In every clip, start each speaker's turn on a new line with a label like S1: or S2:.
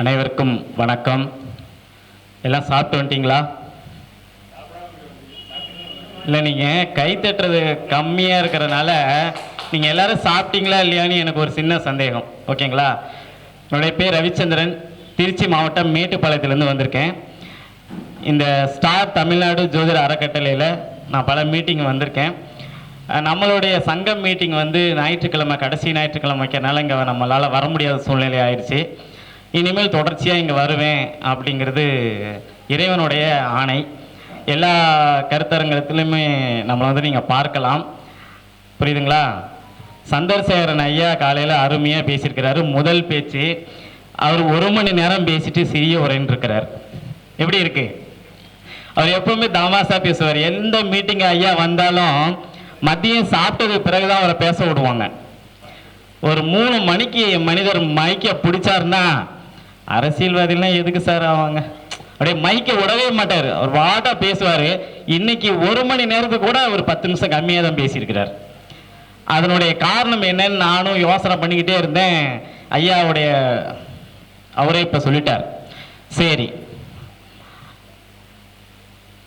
S1: அனைவருக்கும் வணக்கம். எல்லாம் சாப்பிட்டு வந்துட்டீங்களா? இல்லை நீங்கள் கை தட்டுறது கம்மியாக இருக்கிறனால நீங்கள் எல்லாரும் சாப்பிட்டீங்களா இல்லையான்னு எனக்கு ஒரு சின்ன சந்தேகம். ஓகேங்களா? என்னுடைய பேர் ரவிச்சந்திரன். திருச்சி மாவட்டம் மேட்டுப்பாளையத்துலேருந்து வந்திருக்கேன். இந்த ஸ்டார் தமிழ்நாடு ஜோதிட அறக்கட்டளையில் நான் பல மீட்டிங் வந்திருக்கேன். நம்மளுடைய சங்கம் மீட்டிங் வந்து ஞாயிற்றுக்கிழமை கடைசி ஞாயிற்றுக்கிழமை வைக்கிறனால இங்கே நம்மளால் வர முடியாத சூழ்நிலை ஆயிடுச்சு. இனிமேல் தொடர்ச்சியாக இங்கே வருவேன் அப்படிங்கிறது இறைவனுடைய ஆணை. எல்லா கருத்தரங்கத்திலுமே நம்மளை வந்து நீங்கள் பார்க்கலாம். புரியுதுங்களா? சந்தர்சேகரன் ஐயா காலையில் அருமையாக பேசியிருக்கிறாரு. முதல் பேச்சு அவர் ஒரு மணி நேரம் பேசிட்டு சிறிய உரைன்ருக்கிறார் எப்படி இருக்கு? அவர் எப்பவுமே தமாசா பேசுவார். எந்த மீட்டிங் ஐயா வந்தாலும் மதியம் சாப்பிட்டதுக்கு பிறகுதான் அவரை பேச விடுவாங்க. ஒரு மூணு மணிக்கு மனிதர் மைக்கை பிடிச்சாருன்னா அரசியல்வாதிலாம் எதுக்கு சார் ஆவாங்க? அப்படியே மைக்கை விடவே மாட்டார். அவர் வாட்டா பேசுவார். இன்னைக்கு ஒரு மணி நேரத்துக்கு கூட அவர் பத்து நிமிஷம் கம்மியாக தான் பேசியிருக்கிறார். அதனுடைய காரணம் என்னன்னு நானும் யோசனை பண்ணிக்கிட்டே இருந்தேன். ஐயாவுடைய அவரே இப்போ சொல்லிட்டார். சரி.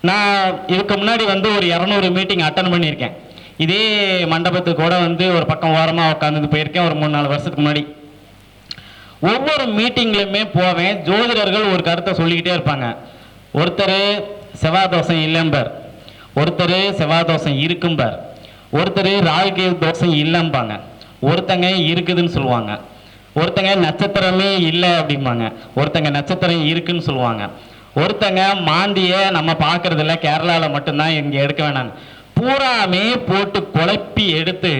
S1: நான் இதுக்கு முன்னாடி வந்து ஒரு இரநூறு மீட்டிங் அட்டன் பண்ணியிருக்கேன். இதே மண்டபத்துக்கு கூட வந்து ஒரு பக்கம் ஓரமாக உட்காந்து போயிருக்கேன். ஒரு மூணு நாலு வருஷத்துக்கு முன்னாடி. ஒவ்வொரு மீட்டிங்லையுமே போவேன். ஜோதிடர்கள் ஒரு கருத்தை சொல்லிக்கிட்டே இருப்பாங்க. ஒருத்தர் செவ்வாய் தோஷம் இல்லைம்பர். ஒருத்தர் செவ்வாய் தோஷம் இருக்கும்பர். ஒருத்தர் ராகுகே தோஷம் இல்லைம்பாங்க. ஒருத்தங்க இருக்குதுன்னு சொல்லுவாங்க. ஒருத்தங்க நட்சத்திரமே இல்லை அப்படிம்பாங்க. ஒருத்தங்க நட்சத்திரம் இருக்குன்னு சொல்லுவாங்க. ஒருத்தங்க மாந்தியை நம்ம பார்க்கறது கேரளாவில் மட்டும்தான் இங்கே எடுக்க வேணாங்க பூராமே போட்டு குழப்பி எடுத்து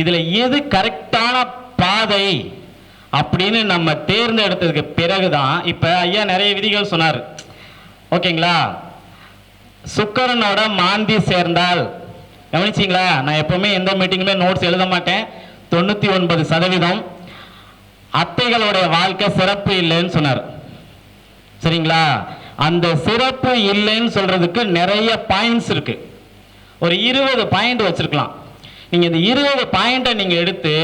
S1: இதில் எது கரெக்டான பாதை? அப்படின்னு நம்ம தேர்ந்தெடுத்ததுக்கு பிறகுதான் இப்ப ஐயா நிறைய விதிகள் சொன்னார். ஓகேங்களா? சுக்கரனோட மாந்தி சேர்ந்தால் கவனிச்சிங்களா? நான் எப்பவுமே எந்த மீட்டிங்குமே நோட்ஸ் எழுத மாட்டேன். தொண்ணூத்தி ஒன்பது சதவீதம். அத்தைகளுடைய வாழ்க்கை சிறப்பு இல்லைன்னு சொன்னார். சரிங்களா? அந்த சிறப்பு இல்லைன்னு சொல்றதுக்கு நிறைய பாயிண்ட்ஸ் இருக்கு. ஒரு இருபது பாயிண்ட் வச்சிருக்கலாம். நீங்க இந்த இருபது பாயிண்ட்டை நீங்க எடுத்து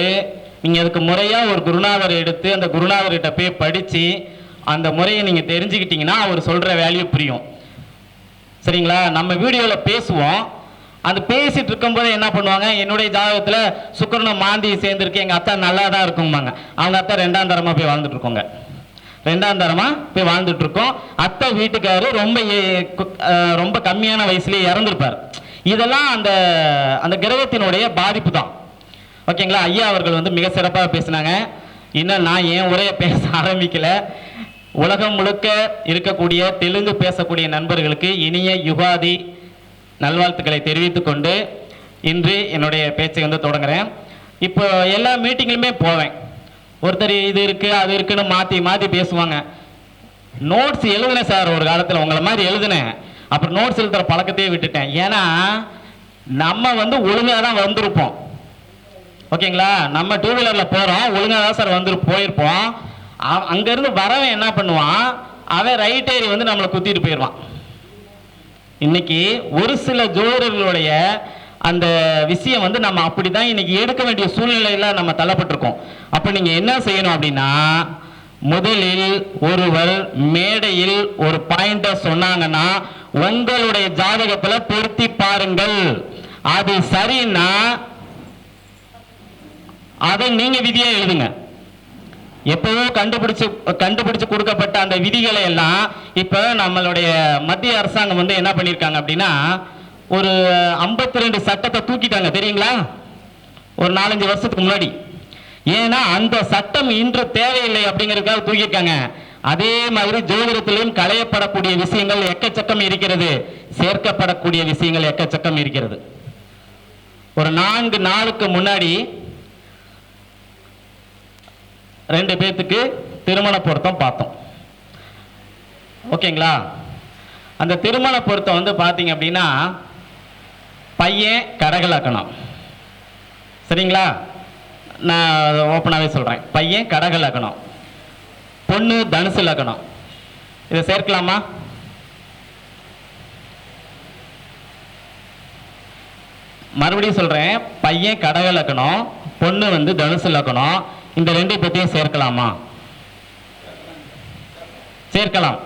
S1: நீங்கள் அதுக்கு முறையாக ஒரு குருநாதர் எடுத்து அந்த குருநாதர்கிட்ட போய் படித்து அந்த முறையை நீங்கள் தெரிஞ்சுக்கிட்டீங்கன்னா அவர் சொல்கிற வேல்யூ புரியும். சரிங்களா? நம்ம வீடியோவில் பேசுவோம். அது பேசிட்டு இருக்கும்போது என்ன பண்ணுவாங்க? என்னுடைய ஜாதகத்தில் சுக்கரனும் மாந்தி சேர்ந்துருக்கு. எங்கள் அத்தா நல்லா தான் இருக்கும்பாங்க. அவங்க அத்தா ரெண்டாம் தரமாக போய் வாழ்ந்துட்டு இருக்கோங்க ரெண்டாம் தரமாக போய் வாழ்ந்துட்டு இருக்கோம் அத்தை வீட்டுக்காரு ரொம்ப ஏ- ரொம்ப கம்மியான வயசுலேயே இறந்துருப்பார். இதெல்லாம் அந்த அந்த கிரகத்தினுடைய பாதிப்பு தான் ஓகேங்களா? ஐயா அவர்கள் வந்து மிக சிறப்பாக பேசினாங்க. இன்னும் நான் ஏன் உரையை பேச ஆரம்பிக்கல. உலகம் முழுக்க இருக்கக்கூடிய தெலுங்கு பேசக்கூடிய நண்பர்களுக்கு இனிய யுகாதி நல்வாழ்த்துக்களை தெரிவித்துக்கொண்டு இன்று என்னுடைய பேச்சை வந்து தொடங்குறேன். இப்போ எல்லா மீட்டிங்லையுமே போவேன். ஒருத்தர் இது இருக்கு அது இருக்குன்னு மாற்றி மாற்றி பேசுவாங்க. நோட்ஸ் எழுதுனேன் சார் ஒரு காலத்தில் உங்களை மாதிரி எழுதுனேன். அப்புறம் நோட்ஸ் எழுதுகிற பழக்கத்தையே விட்டுட்டேன். ஏன்னா நம்ம வந்து ஒழுங்காக தான் வந்திருப்போம். ஓகேங்களா? நம்ம டூ வீலரில் போகிறோம் ஒழுங்காக தான் சார் வந்து போயிருப்போம். அங்கேருந்து வரவன் என்ன பண்ணுவான்? அவன் ரைட் ஏறி வந்து நம்மளை குத்திட்டு போயிடுவான். இன்னைக்கு ஒரு சில ஜோதிடர்களுடைய அந்த விஷயம் வந்து நம்ம அப்படி தான் இன்னைக்கு எடுக்க வேண்டிய சூழ்நிலையில நம்ம தள்ளப்பட்டிருக்கோம். அப்போ நீங்கள் என்ன செய்யணும் அப்படின்னா முதலில் ஒருவர் மேடையில் ஒரு பாயிண்ட சொன்னாங்கன்னா உங்களுடைய ஜாதகத்தில் பொருத்தி பாருங்கள். அது சரின்னா அதை நீங்க விதியா எழுதுங்க. எப்பவோ கண்டுபிடிச்சு கண்டுபிடிச்சு கொடுக்கப்பட்ட அந்த விதிகளை எல்லாம் இப்ப நம்மளுடைய மத்திய அரசாங்கம் வந்து என்ன பண்ணியிருக்காங்க அப்படின்னா ஒரு 52 ரெண்டு சட்டத்தை தூக்கிட்டாங்க தெரியுங்களா? ஒரு நாலஞ்சு வருஷத்துக்கு முன்னாடி. ஏன்னா அந்த சட்டம் இன்று தேவையில்லை அப்படிங்கிறதுக்காக தூக்கியிருக்காங்க. அதே மாதிரி ஜோதிடத்திலையும் களையப்படக்கூடிய விஷயங்கள் எக்கச்சக்கம் இருக்கிறது. சேர்க்கப்படக்கூடிய விஷயங்கள் எக்கச்சக்கம் இருக்கிறது. ஒரு நான்கு நாளுக்கு முன்னாடி ரெண்டு பேர்த்துக்கு திருமண பொருத்தம் பார்த்தோம். ஓகேங்களா? அந்த திருமண பொருத்தம் வந்து பார்த்தீங்க அப்படின்னா பையன் கடகலக்கணம் சரிங்களா? நான் ஓப்பனாகவே சொல்கிறேன் பையன் கடகலக்கணம் பொண்ணு தனுசு லக்கணம். இதை சேர்க்கலாமா? மறுபடியும் சொல்கிறேன் பையன் கடக லக்கணம் பொண்ணு வந்து தனுசு லக்கணம். இந்த ரெண்டு பற்றியும் சேர்க்கலாமா? சேர்க்கலாம்.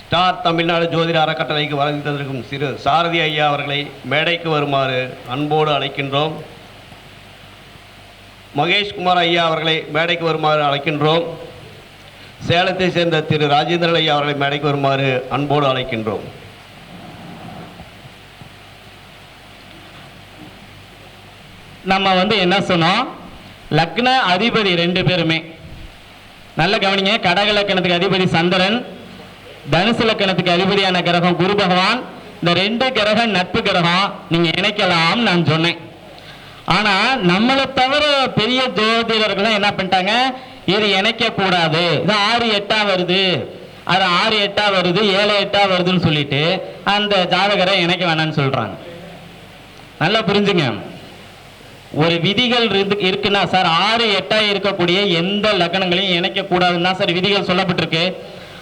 S2: ஸ்டார் தமிழ்நாடு ஜோதிட அறக்கட்டளைக்கு வழங்கி தந்திருக்கும் சிறு சாரதி ஐயா அவர்களை மேடைக்கு வருமாறு அன்போடு அழைக்கின்றோம். மகேஷ்குமார் ஐயா அவர்களை மேடைக்கு வருமாறு அழைக்கின்றோம். சேலத்தை சேர்ந்த திரு ராஜேந்திரன் ஐயா அவர்களை மேடைக்கு வருமாறு அன்போடு அழைக்கின்றோம்.
S1: நம்ம வந்து என்ன சொன்னோம்? லக்ன அதிபதி ரெண்டு பேருமே. நல்ல கவனிங்க கடக லக்கணத்துக்கு அதிபதி சந்திரன் தனுசு லக்கணத்துக்கு அதிபதியான கிரகம் குரு பகவான். இந்த ரெண்டு கிரகம் நட்பு கிரகம் நீங்க இணைக்கலாம் நான் சொன்னேன். ஆனா நம்மளை தவிர பெரிய ஜோதிடர்கள் என்ன பண்ணிட்டாங்க? இது இணைக்க கூடாது இது ஆறு எட்டா வருது. அது ஆறு எட்டா வருது ஏழு எட்டா வருதுன்னு சொல்லிட்டு அந்த ஜாதகரை இணைக்க வேணாம்னு சொல்றாங்க. நல்லா புரிஞ்சுங்க. ஒரு விதிகள் இருந்து- இருக்குன்னா சார் ஆறு எட்டா இருக்கக்கூடிய எந்த லக்னங்களையும் இணைக்கக்கூடாதுன்னா தான் சார் விதிகள் சொல்லப்பட்டிருக்கு.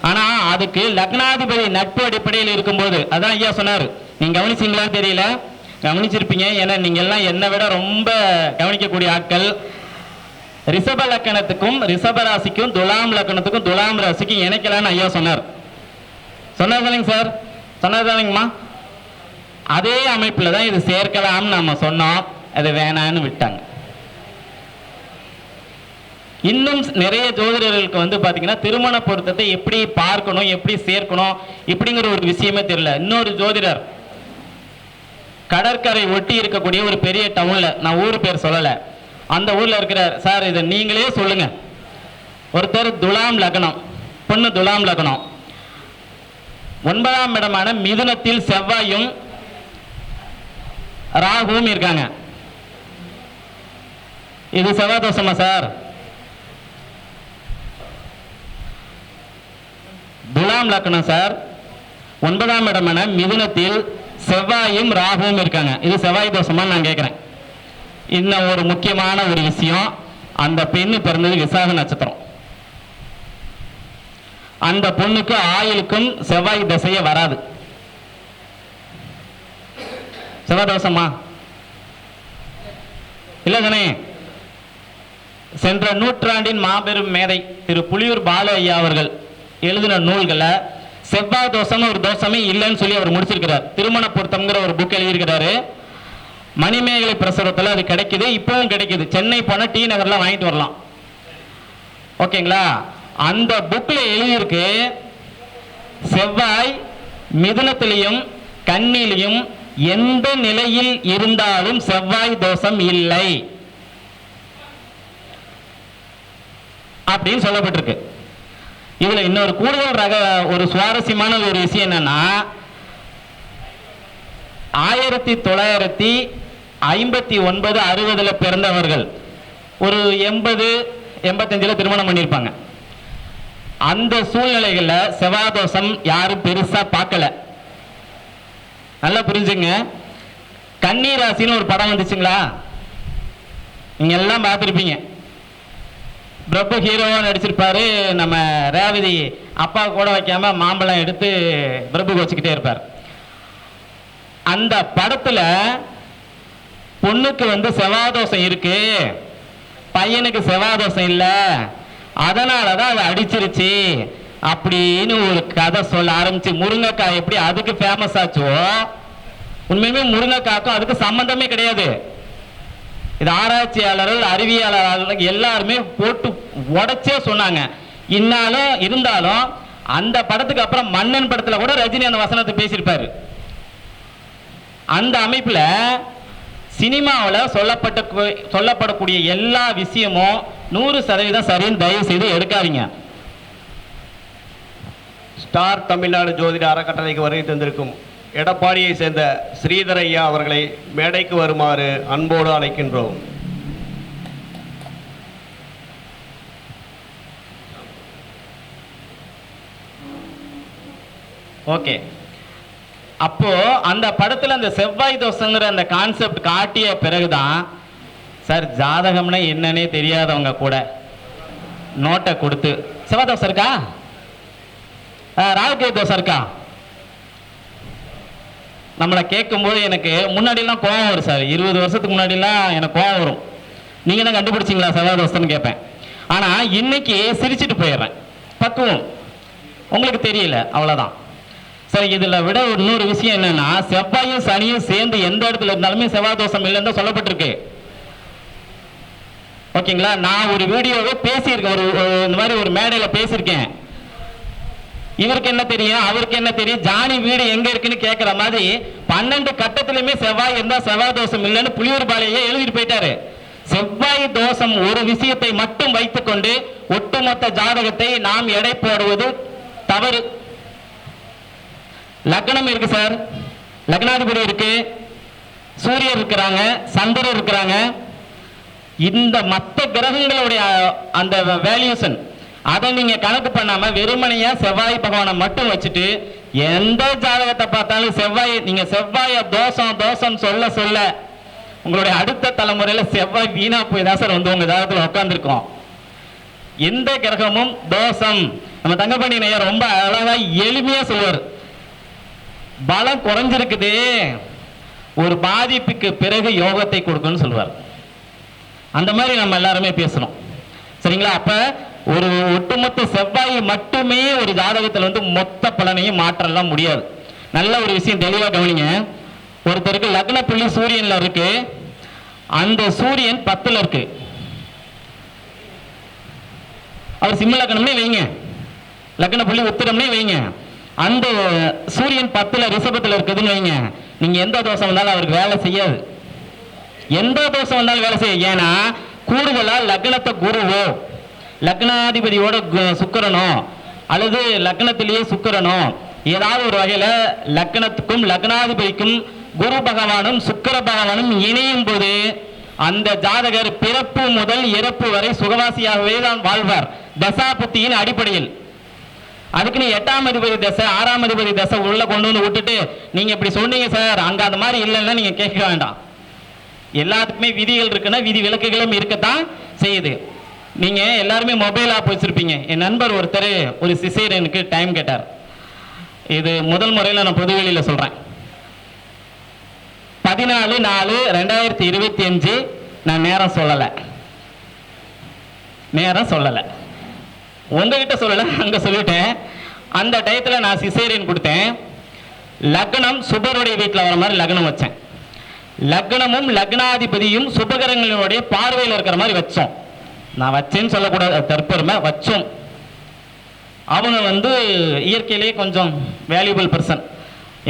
S1: ஆனா அதுக்கு லக்னாதிபதி நட்பு அடிப்படையில் இருக்கும்போது அதான் ஐயா சொன்னார். நீங்க கவனிச்சீங்களா தெரியல? கவனிச்சிருப்பீங்க. ஏன்னா நீங்க எல்லாம் என்னை விட ரொம்ப கவனிக்கக்கூடிய ஆட்கள். ரிஷப லக்கணத்துக்கும் ரிஷப ராசிக்கும் துலாம் லக்கணத்துக்கும் துலாம் ராசிக்கும் இணைக்கலான்னு ஐயா சொன்னார். சொன்னார் தானேங்க சார்? சொன்னார் தானேங்கம்மா? அதே அமைப்பில் தான் இது சேர்க்கலாம்னு நம்ம சொன்னோம். வேணான்னு விட்டாங்க. இன்னும் நிறைய ஜோதிடர்களுக்கு வந்து பார்த்தீங்கன்னா திருமண பொருத்தத்தை எப்படி பார்க்கணும் எப்படி சேர்க்கணும் இப்படிங்கிற ஒரு விஷயமே தெரியல. இன்னொரு ஜோதிடர் கடற்கரை ஒட்டி இருக்கக்கூடிய ஒரு பெரிய டவுனில் நான் ஊர் பேர் சொல்லலை. அந்த ஊரில் இருக்கிறார். சார் இதை நீங்களே சொல்லுங்கள் ஒருத்தர் துலாம் லக்னம் பொண்ணு துலாம் லக்னம். ஒன்பதாம் இடமான மிதுனத்தில் செவ்வாயும் ராகுவும் இருக்காங்க. இது செவ்வாய் தோஷமா சார்? துலாம் லக்னம் சார். ஒன்பதாம் இடமான மிதுனத்தில் செவ்வாயும் ராகுவும் இருக்காங்க. இது செவ்வாய் தோஷமா நான் கேட்குறேன் இன்னும் ஒரு முக்கியமான ஒரு விஷயம் அந்த பெண்ணு பிறந்தது விசாக நட்சத்திரம். அந்த பொண்ணுக்கு ஆயுளுக்கும் செவ்வாய் திசையே வராது. செவ்வாய் தோஷமா? இல்லை தானே? சென்ற நூற்றாண்டின் மாபெரும் மேதை திரு புலியூர் பாலு ஐயா அவர்கள் எழுதின நூல்களை செவ்வாய் தோஷம்னு ஒரு தோஷமே இல்லைன்னு சொல்லி அவர் முடிச்சிருக்கிறார். திருமண பொருத்தம்ங்கிற ஒரு புக் எழுதியிருக்கிறாரு. மணிமேகலை பிரசுரத்தில் அது கிடைக்குது இப்பவும் கிடைக்குது. சென்னை போனால் டி நகர்லாம் வாங்கிட்டு வரலாம். ஓகேங்களா? அந்த புக்கில் எழுதியிருக்கு செவ்வாய் மிதுனத்திலையும் கண்ணிலையும் எந்த நிலையில் இருந்தாலும் செவ்வாய் தோஷம் இல்லை. அப்படின்னு சொல்லப்பட்டிருக்கு. இதுல இன்னொரு கூடுதல் ரக ஒரு சுவாரஸ்யமான ஒரு விஷயம் என்னன்னா ஆயிரத்தி தொள்ளாயிரத்தி ஐம்பத்தி ஒன்பது அறுபதுல பிறந்தவர்கள். ஒரு எண்பது எண்பத்தஞ்சுல திருமணம் பண்ணியிருப்பாங்க அந்த சூழ்நிலைகள்ல செவ்வாதோஷம் யாரும் பெருசா பார்க்கல. நல்லா புரிஞ்சுங்க. கன்னி ஒரு படம் வந்துச்சுங்களா? நீங்க எல்லாம் பார்த்துருப்பீங்க. பிரபு ஹீரோவாக நடிச்சிருப்பாரு. நம்ம ரேவதி அப்பா கூட வைக்காம மாம்பழம் எடுத்து பிரபு வச்சுக்கிட்டே இருப்பார். அந்த படத்துல பொண்ணுக்கு வந்து செவ்வாதோஷம் இருக்கு. பையனுக்கு செவ்வாதோஷம் இல்லை. அதனால தான் அதை அடிச்சிருச்சு. அப்படின்னு ஒரு கதை சொல்ல ஆரம்பிச்சு முருங்கைக்காய் எப்படி அதுக்கு ஃபேமஸ் ஆச்சோ உண்மையுமே முருங்கைக்காய்க்கும் அதுக்கு சம்பந்தமே கிடையாது. இது ஆராய்ச்சியாளர்கள் அறிவியலாளர்கள் எல்லாருமே போட்டு உடைச்சே சொன்னாங்க. இன்னாலும் இருந்தாலும் அந்த படத்துக்கு அப்புறம் மன்னன் படத்தில் கூட ரஜினி அந்த வசனத்தை பேசியிருப்பாரு. அந்த அமைப்பில் சினிமாவில் சொல்லப்பட்ட சொல்லப்படக்கூடிய எல்லா விஷயமும் நூறு சதவீதம் சரின்னு தயவு செய்து எடுக்காதீங்க.
S2: ஸ்டார் தமிழ்நாடு ஜோதிட அறக்கட்டளைக்கு வருகை தந்திருக்கும் எடப்பாடியை சேர்ந்த ஸ்ரீதரையா அவர்களை மேடைக்கு வருமாறு அன்போடு அழைக்கின்றோம்.
S1: ஓகே. அப்போ அந்த படத்துல அந்த செவ்வாய் தோஷங்கிற அந்த கான்செப்ட் காட்டிய பிறகுதான் சார் ஜாதகம்னா என்னன்னே தெரியாதவங்க கூட நோட்டை கொடுத்து செவ்வாய் தோசை இருக்கா? ராகுகே தோசை இருக்கா? நம்மளை கேட்கும்போது எனக்கு முன்னாடிலாம் கோவம் வரும் சார். இருபது வருஷத்துக்கு முன்னாடிலாம் எனக்கு கோவம் வரும். நீங்கள் தான் கண்டுபிடிச்சிங்களா செவ்வாய் கேட்பேன். ஆனால் இன்னைக்கு சிரிச்சிட்டு போயிடுறேன். பக்குவம். உங்களுக்கு தெரியல அவ்வளோதான் சரி இதில் விட இன்னொரு விஷயம் என்னென்னா செவ்வாயும் சனியும் சேர்ந்து எந்த இடத்துல இருந்தாலுமே செவ்வாய் தோஷம் இல்லைன்னு தான் சொல்லப்பட்டிருக்கு. ஓகேங்களா? நான் ஒரு வீடியோவே பேசியிருக்கேன். ஒரு இந்த மாதிரி ஒரு மேடையில் பேசியிருக்கேன். இவருக்கு என்ன தெரியும்? அவருக்கு என்ன தெரியும்? ஜானி வீடு எங்க இருக்குன்னு கேட்கிற மாதிரி பன்னெண்டு கட்டத்திலுமே செவ்வாய் இருந்தா செவ்வாய் தோஷம் இல்லைன்னு புளியூர் பாளையே எழுதிட்டு போயிட்டாரு. செவ்வாய் தோஷம் ஒரு விஷயத்தை மட்டும் வைத்துக்கொண்டு ஒட்டுமொத்த ஜாதகத்தை நாம் எடை போடுவது தவறு. லக்னம் இருக்கு சார். லக்னாதிபதி இருக்கு. சூரியர் இருக்கிறாங்க. சந்திரன் இருக்கிறாங்க. இந்த மற்ற கிரகங்களுடைய அந்த வேல்யூஷன் அதை நீங்க கணக்கு பண்ணாம வெறுமனையா செவ்வாய் பகவானை மட்டும் வச்சுட்டு எந்த ஜாதகத்தை பார்த்தாலும் செவ்வாய் நீங்க செவ்வாய தோஷம் தோஷம் சொல்ல சொல்ல உங்களுடைய அடுத்த தலைமுறையில செவ்வாய் வீணா போய் தான் சார் வந்து உங்க ஜாதகத்துல உட்காந்துருக்கோம் எந்த கிரகமும் தோஷம். நம்ம தங்கப்பாண்டி ஐயா ரொம்ப அழகா எளிமையா சொல்லுவார். பலம் குறைஞ்சிருக்குது. ஒரு பாதிப்புக்கு பிறகு யோகத்தை கொடுக்கும்னு சொல்லுவார். அந்த மாதிரி நம்ம எல்லாருமே பேசணும். சரிங்களா? அப்ப ஒரு ஒட்டுமொத்த செவ்வாய் மட்டுமே ஒரு ஜாதகத்தில் வந்து மொத்த பலனையும் மாற்றலாம் முடியாது. நல்ல ஒரு விஷயம் தெளிவாக கவனிங்க. ஒருத்தருக்கு லக்ன புள்ளி சூரியன்ல இருக்கு. அந்த சூரியன் பத்துல இருக்கு. அவர் சிம்ம லக்னம்னே வைங்க. லக்ன புள்ளி உத்திரம்னே வைங்க. அந்த சூரியன் பத்துல ரிஷபத்தில் இருக்குதுன்னு வைங்க. நீங்க எந்த தோஷம் வந்தாலும் அவருக்கு வேலை செய்யாது. எந்த தோஷம் வந்தாலும் வேலை செய்ய ஏன்னா கூடுதலா லக்னத்தை குருவோ. லக்னாதிபதியோட சுக்கரனோ அல்லது லக்னத்திலேயே சுக்கரனோ ஏதாவது ஒரு வகையில லக்னத்துக்கும் லக்னாதிபதிக்கும் குரு பகவானும் சுக்கிர பகவானும் இணையும் போது அந்த ஜாதகர் பிறப்பு முதல் இறப்பு வரை சுகவாசியாகவே தான் வாழ்வார். தசாபுத்தியின் அடிப்படையில். அதுக்குன்னு எட்டாம் அதிபதி தசை ஆறாம் அதிபதி தசை உள்ள கொண்டு வந்து விட்டுட்டு நீங்க இப்படி சொன்னீங்க சார் அங்க அந்த மாதிரி இல்லைன்னா நீங்க கேட்க வேண்டாம். எல்லாத்துக்குமே விதிகள் இருக்குன்னா விதி விலக்குகளும் இருக்கத்தான் செய்யுது. நீங்க எல்லாருமே மொபைல் ஆப் வச்சிருப்பீங்க. என் நண்பர் ஒருத்தர் ஒரு சிசேரியனுக்கு டைம் கேட்டார். இது முதல் முறையில் நான் பொதுவெளியில் சொல்றேன். பதினாலு நாலு ரெண்டாயிரத்தி இருபத்தி அஞ்சு நான் நேரம் சொல்லலை. நேரம் சொல்லலை. உங்ககிட்ட சொல்லலை அங்க சொல்லிட்டேன். அந்த டயத்தில் நான் சிசேரியன் கொடுத்தேன். லக்னம் சுபருடைய வீட்டில் வர மாதிரி லக்னம் வச்சேன். லக்னமும் லக்னாதிபதியும் சுபகரங்களுடைய பார்வையில் இருக்கிற மாதிரி வச்சோம். நான் வச்சேன்னு சொல்லக்கூடாது தற்பெருமை வச்சோம். அவங்க வந்து இயற்கையிலேயே கொஞ்சம் வேல்யூபிள் பர்சன்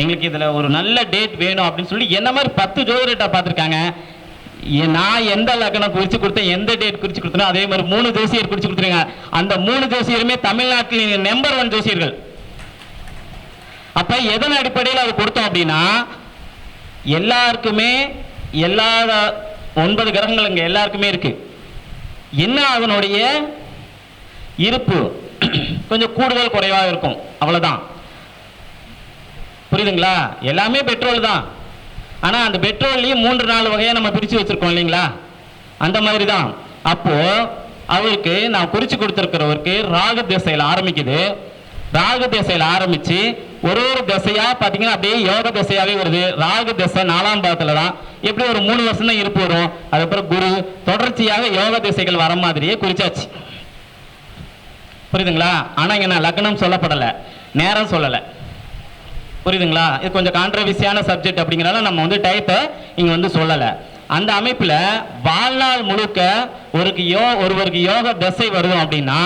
S1: எங்களுக்கு இதில் ஒரு நல்ல டேட் வேணும் அப்படின்னு சொல்லி என்ன மாதிரி பத்து ஜோதிடத்தை பார்த்துருக்காங்க. நான் எந்த லக்னம் குறித்து கொடுத்தேன் எந்த டேட் குறித்து கொடுத்தனோ அதே மாதிரி மூணு ஜோசியர் குறித்து கொடுத்துருங்க அந்த மூணு ஜோசியருமே தமிழ்நாட்டில் நம்பர் ஒன் ஜோசியர்கள். அப்போ எதன் அடிப்படையில் அது கொடுத்தோம் அப்படின்னா எல்லாருக்குமே எல்லா ஒன்பது கிரகங்கள் இங்கே எல்லாருக்குமே இருக்குது என்ன அதனுடைய இருப்பு? கொஞ்சம் கூடுதல் குறைவாக இருக்கும். அவ்வளோதான் புரியுதுங்களா? எல்லாமே பெட்ரோல் தான். ஆனால் அந்த பெட்ரோல்லையும் மூன்று நாலு வகையாக நம்ம பிரித்து வச்சுருக்கோம் இல்லைங்களா? அந்த மாதிரி தான் அப்போது அவருக்கு நான் குறித்து கொடுத்துருக்கிறவருக்கு ராகு திசையில் ஆரம்பிக்குது. ராகு திசையில் ஆரம்பிச்சு ஒரு ஒரு திசையா பாத்தீங்கன்னா அப்படியே யோக திசையாவே வருது. ராகு திசை நாலாம் பாதத்துல தான் எப்படி ஒரு மூணு வருஷம் தான் இருப்பு வரும். அதுக்கப்புறம் குரு தொடர்ச்சியாக யோக திசைகள் வர மாதிரியே குறிச்சாச்சு. புரியுதுங்களா? ஆனா இங்க நான் லக்னம் சொல்லப்படலை. நேரம் சொல்லலை. புரியுதுங்களா? இது கொஞ்சம் கான்ட்ரவர்சியான சப்ஜெக்ட் அப்படிங்கிறனால நம்ம வந்து டயத்தை இங்கே வந்து சொல்லலை. அந்த அமைப்பில் வாழ்நாள் முழுக்க ஒருக்கு யோ ஒருவருக்கு யோக தசை வரும் அப்படின்னா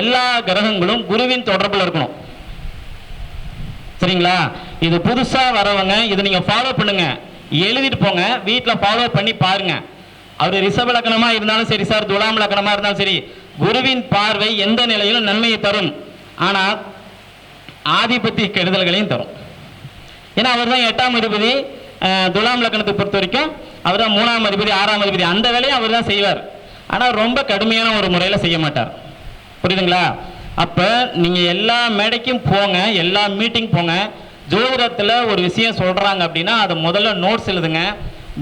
S1: எல்லா கிரகங்களும் குருவின் தொடர்பில் இருக்கணும். சரிங்களா? இது புதுசாக வரவங்க இதை நீங்கள் ஃபாலோ பண்ணுங்க. எழுதிட்டு போங்க வீட்டில் ஃபாலோ பண்ணி பாருங்க. அவர் ரிஷப லக்கணமாக இருந்தாலும் சரி சார் துலாம் லக்கணமாக இருந்தாலும் சரி குருவின் பார்வை எந்த நிலையிலும் நன்மையை தரும். ஆனால் ஆதிபத்திய கெடுதல்களையும் தரும். ஏன்னா அவர் தான் எட்டாம் அதிபதி துலாம் லக்கணத்தை பொறுத்த வரைக்கும் அவர் தான் மூணாம் அதிபதி ஆறாம் அதிபதி. அந்த வேலையை அவர் தான் செய்வார். ஆனால் ரொம்ப கடுமையான ஒரு முறையில் செய்ய மாட்டார். புரியுதுங்களா? அப்போ நீங்கள் எல்லா மேடைக்கும் போங்க எல்லா மீட்டிங் போங்க. ஜோதிடத்தில் ஒரு விஷயம் சொல்கிறாங்க அப்படின்னா அதை முதல்ல நோட்ஸ் எழுதுங்க.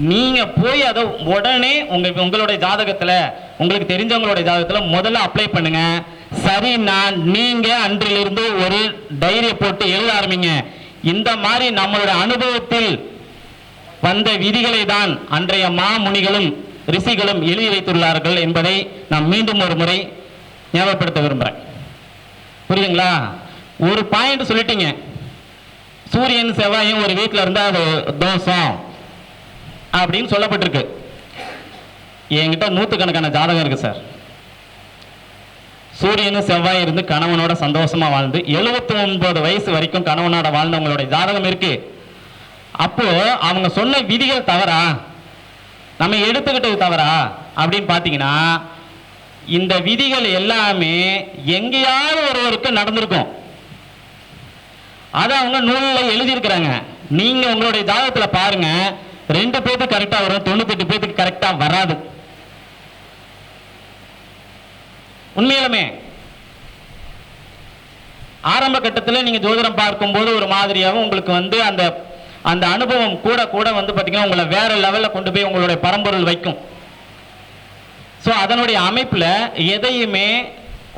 S1: நீங்கள் போய் அதை உடனே உங்கள் உங்களுடைய ஜாதகத்தில் உங்களுக்கு தெரிஞ்சவங்களுடைய ஜாதகத்தில் முதல்ல அப்ளை பண்ணுங்க. சரி நான் நீங்கள் அன்றிலிருந்து ஒரு டைரியை போட்டு எழுத ஆரம்பிங்க. இந்த மாதிரி நம்மளுடைய அனுபவத்தில் வந்த விதிகளை தான் அன்றைய மாமுனிகளும் ரிஷிகளும் எழுதி வைத்துள்ளார்கள் என்பதை நாம் மீண்டும் ஒரு முறை ஞாபகப்படுத்த விரும்புகிறேன் புரியுதுங்களா? ஒரு பாயிண்ட் சொல்லிட்டீங்க. சூரியன் செவ்வாயும் ஒரு வீட்டில் இருந்தால் அது தோஷம் அப்படின்னு சொல்லப்பட்டிருக்கு. என்கிட்ட நூற்றுக்கணக்கான ஜாதகம் இருக்குது சார். சூரியனும் செவ்வாய் இருந்து கணவனோட சந்தோஷமா வாழ்ந்து எழுபத்தி ஒன்பது வயசு வரைக்கும் கணவனோட வாழ்ந்தவங்களுடைய ஜாதகம் இருக்கு. அப்போ அவங்க சொன்ன விதிகள் தவறா? நம்ம எடுத்துக்கிட்டது தவறா? அப்படின்னு பார்த்தீங்கன்னா இந்த விதிகள் எல்லாமே எங்கேயாவது ஒருவருக்கு நடந்திருக்கும். அதை அவங்க நூலில் எழுதியிருக்கிறாங்க. நீங்க உங்களுடைய ஜாதகத்துல பாருங்க. ரெண்டு பேத்துக்கு கரெக்டாக வரும் தொண்ணூத்தெட்டு பேத்துக்கு கரெக்டாக வராது. உண்மையிலுமே ஆரம்ப கட்டத்தில் நீங்கள் ஜோதிடம் பார்க்கும்போது ஒரு மாதிரியாகவும் உங்களுக்கு வந்து அந்த அந்த அனுபவம் கூட கூட வந்து பார்த்தீங்கன்னா உங்களை வேற லெவலில் கொண்டு போய் உங்களுடைய பரம்பொருள் வைக்கும். ஸோ அதனுடைய அமைப்பில் எதையுமே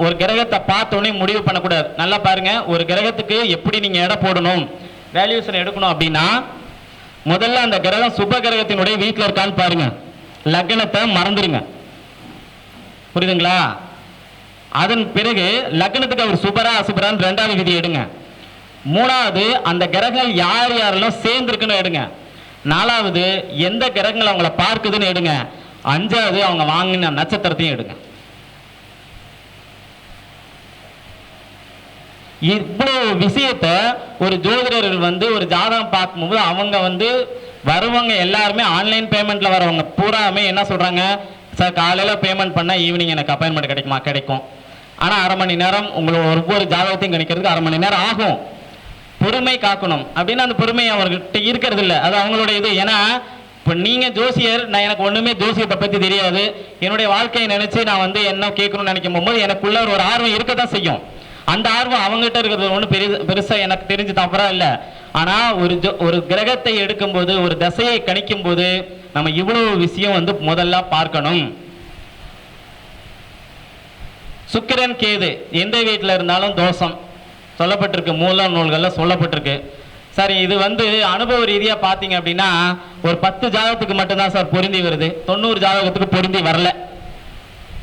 S1: ஒரு கிரகத்தை பார்த்தோன்னே முடிவு பண்ணக்கூடாது. நல்லா பாருங்கள் ஒரு கிரகத்துக்கு எப்படி நீங்கள் எடை போடணும் வேல்யூஷன் எடுக்கணும் அப்படின்னா முதல்ல அந்த கிரகம் சுப கிரகத்தினுடைய வீட்டில் இருக்கான்னு பாருங்கள் லக்னத்தை மறந்துடுங்க புரியுதுங்களா? அதன் பிறகு லக்னத்துக்கு அவர் சுபரா அசுபரான்னு ரெண்டாவது விதி எடுங்க. மூணாவது அந்த கிரகங்கள் யார் யாரெல்லாம் சேர்ந்துருக்குன்னு எடுங்க. நாலாவது எந்த கிரகங்கள் அவங்கள பார்க்குதுன்னு எடுங்க. அஞ்சாவது அவங்க வாங்கின நட்சத்திரத்தையும் எடுங்க. இவ்வளோ விஷயத்த ஒரு ஜோதிடர்கள் வந்து ஒரு ஜாதகம் பார்க்கும்போது அவங்க வந்து வருவங்க எல்லாருமே ஆன்லைன் பேமெண்ட்ல வரவங்க. பூராமே என்ன சொல்றாங்க? சார் காலையில பேமெண்ட் பண்ணா ஈவினிங் எனக்கு அப்பாயின்மெண்ட் கிடைக்குமா? கிடைக்கும். ஆனா அரை மணி நேரம் உங்களோட ஒவ்வொரு ஜாதகத்தையும் கணிக்கிறதுக்கு அரை மணி நேரம் ஆகும். பொறுமை காக்கணும். அப்படின்னு அந்த பொறுமை அவர்கிட்ட இருக்கிறது இல்லை அது அவங்களுடைய இது. ஏன்னா இப்போ நீங்கள் ஜோசியர் நான் எனக்கு ஒன்றுமே ஜோசியத்தை பற்றி தெரியாது. என்னுடைய வாழ்க்கையை நினச்சி நான் வந்து என்ன கேட்கணும்னு நினைக்கும் போது எனக்குள்ள ஒரு ஆர்வம் இருக்க தான் செய்யும். அந்த ஆர்வம் அவங்ககிட்ட இருக்கிறது ஒன்றும் பெரிய பெருசாக எனக்கு தெரிஞ்சு தவறா இல்லை. ஆனால் ஒரு ஒரு கிரகத்தை எடுக்கும்போது ஒரு தசையை கணிக்கும் போது நம்ம இவ்வளோ விஷயம் வந்து முதல்ல பார்க்கணும். சுக்கிரன் கேது எந்த வீட்டில் இருந்தாலும் தோஷம். சொல்லப்பட்டிருக்கு மூலம் நூல்களில் சொல்லப்பட்டிருக்கு. சரி இது வந்து அனுபவ ரீதியாக பார்த்தீங்க அப்படின்னா ஒரு பத்து ஜாதகத்துக்கு மட்டும்தான் சார் பொருந்தி வருது. தொண்ணூறு ஜாதகத்துக்கு பொருந்தி வரல.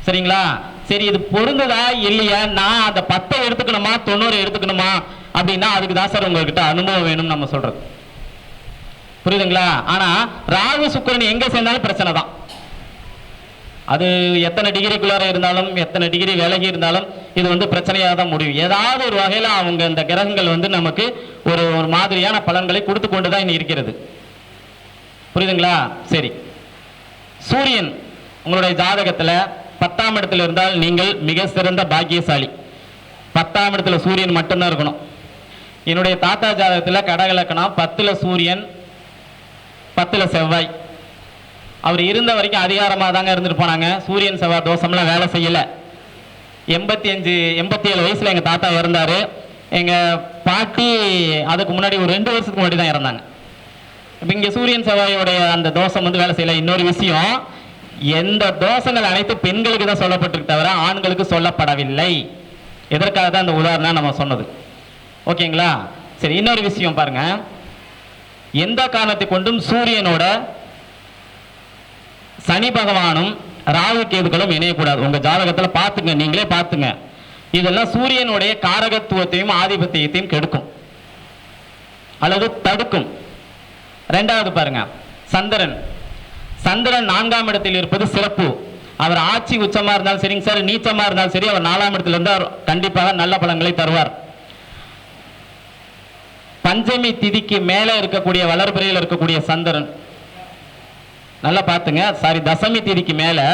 S1: சரிங்களா? சரி இது பொருந்ததா இல்லையா? நான் அந்த பத்தை எடுத்துக்கணுமா தொண்ணூறு எடுத்துக்கணுமா? அப்படின்னா அதுக்கு தான் சார் உங்ககிட்ட அனுபவம் வேணும்னு நம்ம சொல்றது. புரியுதுங்களா? ஆனா ராகு சுக்கரன் எங்க சேர்ந்தாலும் பிரச்சனை தான். அது எத்தனை டிகிரிக்குள்ளார இருந்தாலும் எத்தனை டிகிரி விலகி இருந்தாலும் இது வந்து பிரச்சனையாக தான் முடியும். ஏதாவது ஒரு வகையில் அவங்க இந்த கிரகங்கள் வந்து நமக்கு ஒரு ஒரு மாதிரியான பலன்களை கொடுத்து கொண்டு தான் இன்னும் இருக்கிறது. புரியுதுங்களா? சரி. சூரியன் உங்களுடைய ஜாதகத்தில் பத்தாம் இடத்துல இருந்தால் நீங்கள் மிக சிறந்த பாக்கியசாலி. பத்தாம் இடத்துல சூரியன் மட்டும்தான் இருக்கணும். என்னுடைய தாத்தா ஜாதகத்தில் கடகலக்கணம் பத்தில் சூரியன் பத்தில் செவ்வாய். அவர் இருந்த வரைக்கும் அதிகாரமாக தாங்க இருந்துட்டு போனாங்க. சூரியன் செவ்வாய் தோஷம்லாம் வேலை செய்யலை. எண்பத்தி அஞ்சு எண்பத்தி ஏழு வயசில் எங்கள் தாத்தா இருந்தார் எங்கள் பாட்டி அதுக்கு முன்னாடி ஒரு ரெண்டு வருஷத்துக்கு முன்னாடி தான் இறந்தாங்க. இப்போ இங்கே சூரியன் செவ்வாயோடைய அந்த தோஷம் வந்து வேலை செய்யல. இன்னொரு விஷயம் எந்த தோஷங்கள் அனைத்து பெண்களுக்கு தான் சொல்லப்பட்டிருக்கு தவிர ஆண்களுக்கு சொல்லப்படவில்லை. எதற்காக தான் அந்த உதாரணம் நம்ம சொன்னது? ஓகேங்களா? சரி இன்னொரு விஷயம் பாருங்க. எந்த காரணத்தை கொண்டும் சூரியனோட சனி பகவானும் ராகு கேதுகளும் இணையக்கூடாது. உங்கள் ஜாதகத்தில் பார்த்துங்க நீங்களே பார்த்துங்க. இதெல்லாம் சூரியனுடைய காரகத்துவத்தையும் ஆதிபத்தியத்தையும் கெடுக்கும். அல்லது தடுக்கும். ரெண்டாவது பாருங்க சந்திரன். சந்திரன் நான்காம் இடத்தில் இருப்பது சிறப்பு. அவர் ஆட்சி உச்சமா இருந்தாலும் சரிங்க சார் நீச்சமா இருந்தாலும் சரி அவர் நாலாம் இடத்துல இருந்து அவர் கண்டிப்பாக நல்ல பலன்களை தருவார். பஞ்சமி திதிக்கு மேலே இருக்கக்கூடிய வளர்பிறையில் இருக்கக்கூடிய சந்திரன். நல்லா பார்த்துங்க சாரி தசமி திதிக்கு மேலே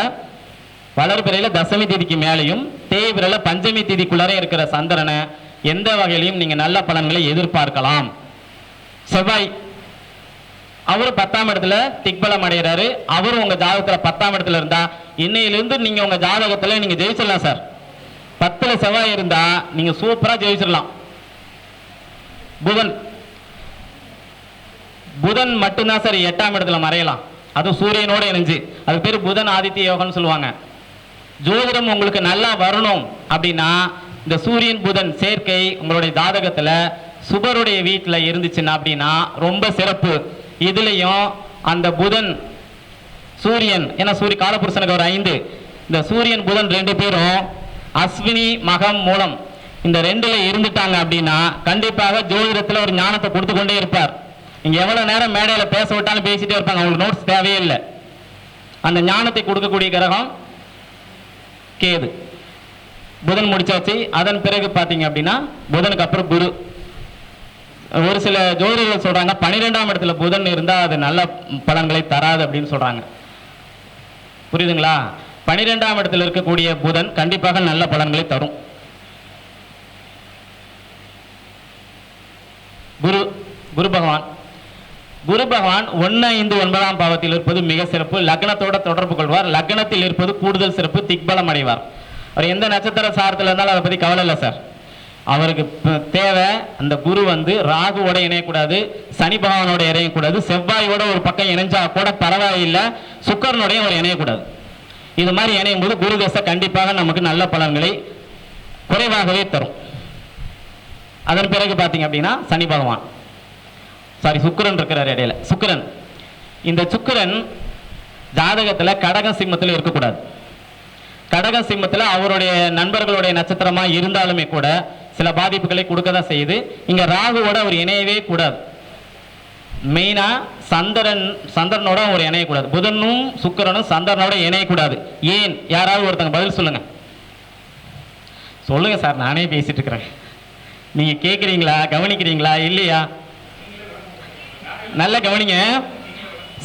S1: வளர்பிறையில தசமி திதிக்கு மேலேயும் தேய்பிறையில பஞ்சமி தேதிக்குள்ளார இருக்கிற சந்திரனை எந்த வகையிலையும் நீங்க நல்ல பலன்களை எதிர்பார்க்கலாம். செவ்வாய் அவரும் பத்தாம் இடத்துல திக்பலம் அடைகிறாரு அவரும் உங்க ஜாதகத்துல பத்தாம் இடத்துல இருந்தா இன்னையிலிருந்து நீங்க உங்க ஜாதகத்துல நீங்க ஜெயிச்சிடலாம் சார். பத்துல செவ்வாய் இருந்தா நீங்க சூப்பரா ஜெயிச்சிடலாம். புதன் புதன் மட்டும்தான் சார் எட்டாம் இடத்துல மறையலாம். அதுவும் சூரியனோட இணைஞ்சு. அது பேர் புதன் ஆதித்ய யோகம்னு சொல்லுவாங்க. ஜோதிடம் உங்களுக்கு நல்லா வரணும் அப்படின்னா இந்த சூரியன் புதன் சேர்க்கை உங்களுடைய ஜாதகத்தில் சுபருடைய வீட்டில் இருந்துச்சுன்னா அப்படின்னா ரொம்ப சிறப்பு. இதுலேயும் அந்த புதன் சூரியன் ஏன்னா சூரிய காலபுருஷனுக்கு ஒரு ஐந்து. இந்த சூரியன் புதன் ரெண்டு பேரும் அஸ்வினி மகம் மூலம் இந்த ரெண்டுல இருந்துட்டாங்க அப்படின்னா கண்டிப்பாக ஜோதிடத்தில் ஒரு ஞானத்தை கொடுத்து கொண்டே இருப்பார். இங்கே எவ்வளோ நேரம் மேடையில் பேச விட்டாலும் பேசிட்டே இருப்பாங்க. அவங்களுக்கு நோட்ஸ் தேவையே இல்லை. அந்த ஞானத்தை கொடுக்கக்கூடிய கிரகம் கேது. புதன் முடிச்சாச்சு. அதன் பிறகு பார்த்தீங்க அப்படின்னா புதனுக்கு அப்புறம் குரு. ஒரு சில ஜோதிடர்கள் சொல்றாங்க பன்னிரெண்டாம் இடத்துல புதன் இருந்தால் அது நல்ல பலன்களை தராது அப்படின்னு சொல்றாங்க. புரியுதுங்களா? பனிரெண்டாம் இடத்துல இருக்கக்கூடிய புதன் கண்டிப்பாக நல்ல பலன்களை தரும். குரு குரு பகவான். குரு பகவான் ஒன்று ஐந்து ஒன்பதாம் பாவத்தில் இருப்பது மிக சிறப்பு. லக்னத்தோட தொடர்பு கொள்வார். லக்னத்தில் இருப்பது கூடுதல் சிறப்பு திக்பலம் அடைவார். அவர் எந்த நட்சத்திர சாரத்தில் இருந்தாலும் அதை பற்றி கவலை இல்லை சார். அவருக்கு தேவை அந்த குரு வந்து ராகுவோட இணையக்கூடாது சனி பகவானோட இணையக்கூடாது செவ்வாயோட ஒரு பக்கம் இணைஞ்சா கூட பரவாயில்லை சுக்கரனோடையும் அவர் இணையக்கூடாது. இது மாதிரி இணையும் போது குரு தசை கண்டிப்பாக நமக்கு நல்ல பலன்களை குறைவாகவே தரும். அதன் பிறகு பார்த்தீங்க அப்படின்னா சனி பகவான். சாரி சுக்கிரன் இருக்கிறார் இடையில. சுக்கிரன். இந்த சுக்கிரன் ஜாதகத்தில் கடகம் சிம்மத்தில் இருக்கக்கூடாது. கடகம் சிம்மத்தில் அவருடைய நண்பர்களுடைய நட்சத்திரமாக இருந்தாலுமே கூட சில பாதிப்புகளை கொடுக்க தான் செய்யுது. இங்கே ராகுவோட அவர் இணையவே கூடாது. மெயினாக சந்திரன் சந்திரனோட அவர் இணையக்கூடாது. புதனும் சுக்கிரனும் சந்திரனோட இணையக்கூடாது. ஏன்? யாராவது ஒருத்தங்க பதில் சொல்லுங்க. சொல்லுங்க சார் நானே பேசிட்டு இருக்கிறேன். நீங்கள் கேட்குறீங்களா கவனிக்கிறீங்களா? இல்லையா? நல்ல கவனிங்க.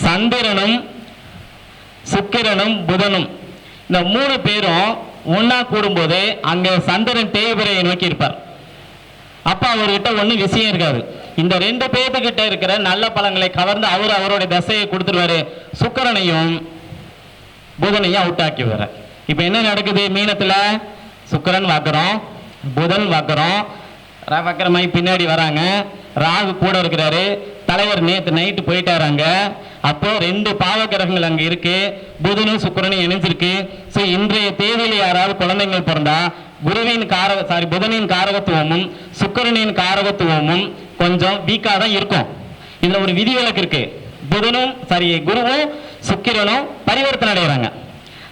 S1: சந்திரனும் சுக்கிரனும் புதனும். இந்த மூணு பேரும் ஒன்னா கூடும்போது அங்க சந்திரன் தேய்பிரையை நோக்கி இருப்பார். அப்ப அவர்கிட்ட ஒண்ணும் விஷயம் இருக்காது. இந்த ரெண்டு பேர்த்துக்கிட்ட இருக்கிற நல்ல பழங்களை கவர்ந்து அவர் அவருடைய தசையை கொடுத்துருவாரு. சுக்கிரனையும் புதனையும் அவுட் ஆக்கி வர இப்ப என்ன நடக்குது? மீனத்துல சுக்கிரன் வக்கரம் புதன் வக்கரம் வக்கரமாய் பின்னாடி வராங்க. ராகு கூட இருக்கிறாரு. தலைவர் நேற்று நைட்டு போயிட்டாராங்க. அப்போ ரெண்டு பாவகிரகங்கள் அங்கே இருக்கு. புதனும் சுக்கரனும் இணைஞ்சிருக்கு. ஸோ இன்றைய தேதியில் யாராவது குழந்தைங்கள் பிறந்தா குருவின் காரக சாரி புதனின் காரகத்துவமும் சுக்கிரனின் காரகத்துவமும் கொஞ்சம் வீக்காக தான் இருக்கும். இதில் ஒரு விதிவிலக்கு இருக்கு. புதனும் சாரி குருவும் சுக்கிரனும் பரிவர்த்தனை அடைகிறாங்க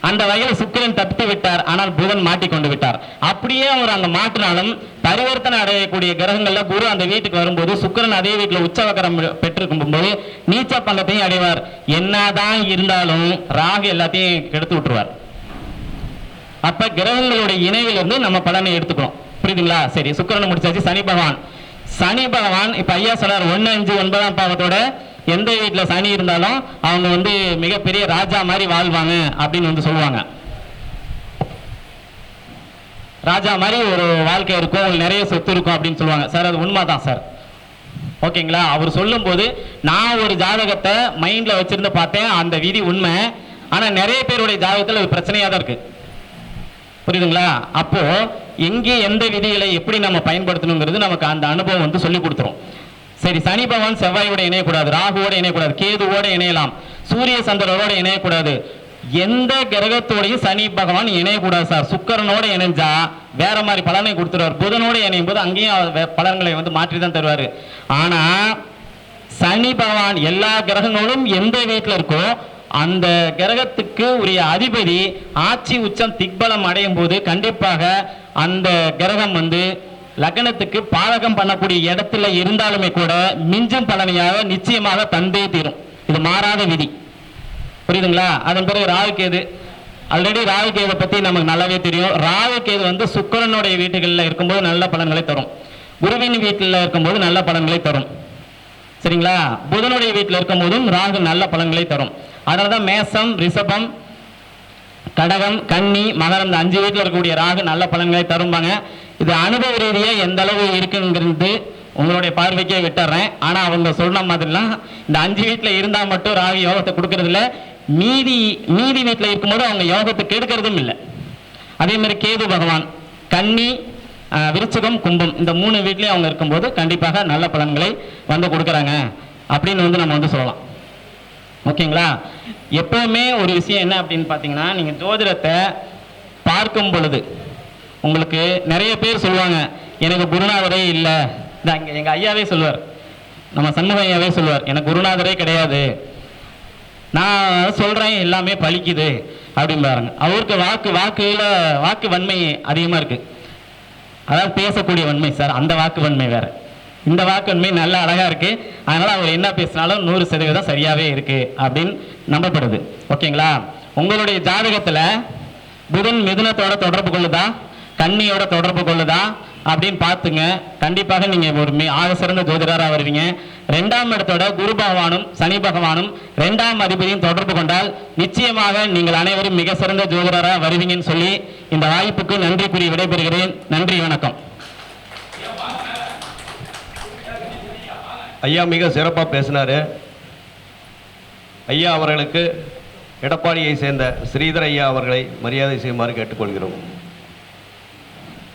S1: அந்த வகையில் சுக்கிரன் தப்பித்து விட்டார். ஆனால் புதன் மாட்டிக்கொண்டு விட்டார். அப்படியே அவர் அங்க மாற்றினாலும் பரிவர்த்தனை அடையக்கூடிய கிரகங்கள்ல குரு அந்த வீட்டுக்கு வரும்போது சுக்கிரன் அதே வீட்டுல உச்சவக்கரம் பெற்றிருக்கும் போது நீச்ச பங்கத்தையும் அடைவார். என்னதான் இருந்தாலும் ராகு எல்லாத்தையும் கெடுத்து விட்டுருவார். அப்ப கிரகங்களுடைய இணைவிலிருந்து நம்ம பலனை எடுத்துக்கிறோம். புரியுதுங்களா? சரி சுக்கிரன் முடிச்சாச்சு. சனி பகவான். சனி பகவான் இப்ப ஐயா சொன்னார் ஒன்னு அஞ்சு ஒன்பதாம் பாவத்தோட எந்த வீட்டில் சனி இருந்தாலும் அவங்க வந்து மிகப்பெரிய ராஜா மாதிரி வாழ்வாங்க அப்படின்னு வந்து சொல்லுவாங்க. ராஜா மாதிரி ஒரு வாழ்க்கை இருக்கும் உங்களுக்கு நிறைய சொத்து இருக்கும் அப்படின்னு சொல்லுவாங்க. சார் அது உண்மைதான் சார். ஓகேங்களா? அவர் சொல்லும்போது நான் ஒரு ஜாதகத்தை மைண்ட்ல வச்சிருந்து பார்த்தேன் அந்த விதி உண்மை. ஆனா நிறைய பேருடைய ஜாதகத்தில் அது பிரச்சனையா தான் இருக்கு. புரியுதுங்களா? அப்போ எங்கே எந்த விதிகளை எப்படி நம்ம பயன்படுத்தணுங்கிறது நமக்கு அந்த அனுபவம் வந்து சொல்லி கொடுத்துரும். சரி சனி பகவான் செவ்வாயோட இணையக்கூடாது ராகுவோட இணையக்கூடாது கேதுவோட இணையலாம் சூரிய சந்திரனோட இணையக்கூடாது. எந்த கிரகத்தோடையும் சனி பகவான் இணையக்கூடாது சார். சுக்கரனோட இணைஞ்சா வேற மாதிரி பலனை கொடுத்துருவார். புதனோட இணையும் போது அங்கேயும் பலன்களை வந்து மாற்றி தான் தருவார். ஆனா சனி பகவான் எல்லா கிரகங்களும் எந்த வீட்டில் இருக்கோ அந்த கிரகத்துக்கு உரிய அதிபதி ஆட்சி உச்சம் திக்பலம் அடையும் போது கண்டிப்பாக அந்த கிரகம் வந்து லக்னத்துக்கு பாதகம் பண்ணக்கூடிய இடத்துல இருந்தாலுமே கூட மிஞ்சும் பலனையாக நிச்சயமாக தந்தே தீரும். இது மாறாத விதி. புரியுதுங்களா? அதன் பிறகு ராகுகேது ஆல்ரெடி ராகுகேதை பற்றி நமக்கு நல்லாவே தெரியும். ராகுகேது வந்து சுக்கிரனுடைய வீட்டுகளில் இருக்கும்போது நல்ல பலன்களை தரும். குருவின் வீட்டில் இருக்கும்போது நல்ல பலன்களை தரும். சரிங்களா? புதனுடைய வீட்டில் இருக்கும்போதும் ராகு நல்ல பலன்களை தரும். அதனால தான் மேசம் ரிஷபம் கடகம் கன்னி மகரம் இந்த அஞ்சு வீட்டில் இருக்கக்கூடிய ராகு நல்ல பலன்களை தரும்பாங்க. இது அனுபவ ரீதியாக எந்த அளவு இருக்குங்கிறது உங்களுடைய பார்வைக்கே விட்டுறேன். ஆனால் அவங்க சொன்ன மாதிரிலாம் இந்த அஞ்சு வீட்டில் இருந்தால் மட்டும் ராகு யோகத்தை கொடுக்கறதில்ல. மீதி மீதி வீட்டில் இருக்கும்போது அவங்க யோகத்தை கெடுக்கிறதும் இல்லை. அதே மாதிரி கேது பகவான் கன்னி விருச்சகம் கும்பம் இந்த மூணு வீட்லேயும் அவங்க இருக்கும்போது கண்டிப்பாக நல்ல பலன்களை வந்து கொடுக்குறாங்க. அப்படின்னு வந்து நம்ம வந்து சொல்லலாம். ஓகேங்களா? எப்பவுமே ஒரு விஷயம் என்ன அப்படின்னு பார்த்தீங்கன்னா நீங்கள் ஜோதிடத்தை பார்க்கும் பொழுது உங்களுக்கு நிறைய பேர் சொல்லுவாங்க எனக்கு குருநாதரே இல்லை. இந்த அங்கே எங்கள் ஐயாவே சொல்லுவார். நம்ம சண்முக ஐயாவே சொல்லுவார் எனக்கு குருநாதரே கிடையாது. நான் சொல்றேன் எல்லாமே பலிக்குது அப்படின்னு பாருங்க அவருக்கு வாக்கு வாக்குல வாக்கு வன்மை அதிகமா இருக்கு. அதாவது பேசக்கூடிய வன்மை சார் அந்த வாக்கு வன்மை வேற. இந்த வாக்கு வன்மை நல்லா அழகா இருக்கு. அதனால அவர் என்ன பேசினாலும் நூறு சதவீதம் சரியாவே இருக்கு அப்படின்னு நம்பப்படுது. ஓகேங்களா? உங்களுடைய ஜாதகத்துல புதன் மிதுனத்தோட தொடர்பு கொள்ளுதா? தண்ணியோட தொடர்பு கொள்ளுதா அப்படின்னு பார்த்துங்க. கண்டிப்பாக நீங்க ஒரு ஆக சிறந்த ஜோதிடராக வருவீங்க. ரெண்டாம் இடத்தோட குரு பகவானும் சனி பகவானும் ரெண்டாம் அதிபதியும் தொடர்பு கொண்டால் நிச்சயமாக நீங்கள் அனைவரும் மிக சிறந்த ஜோதிடராக வருவீங்கன்னு சொல்லி இந்த வாய்ப்புக்கு நன்றி கூறி விடைபெறுகிறேன். நன்றி வணக்கம்.
S2: ஐயா மிக சிறப்பாக பேசினாரு. ஐயா அவர்களுக்கு எடப்பாடியை சேர்ந்த ஸ்ரீதர் ஐயா அவர்களை மரியாதை செய்யுமாறு கேட்டுக்கொள்கிறோம்.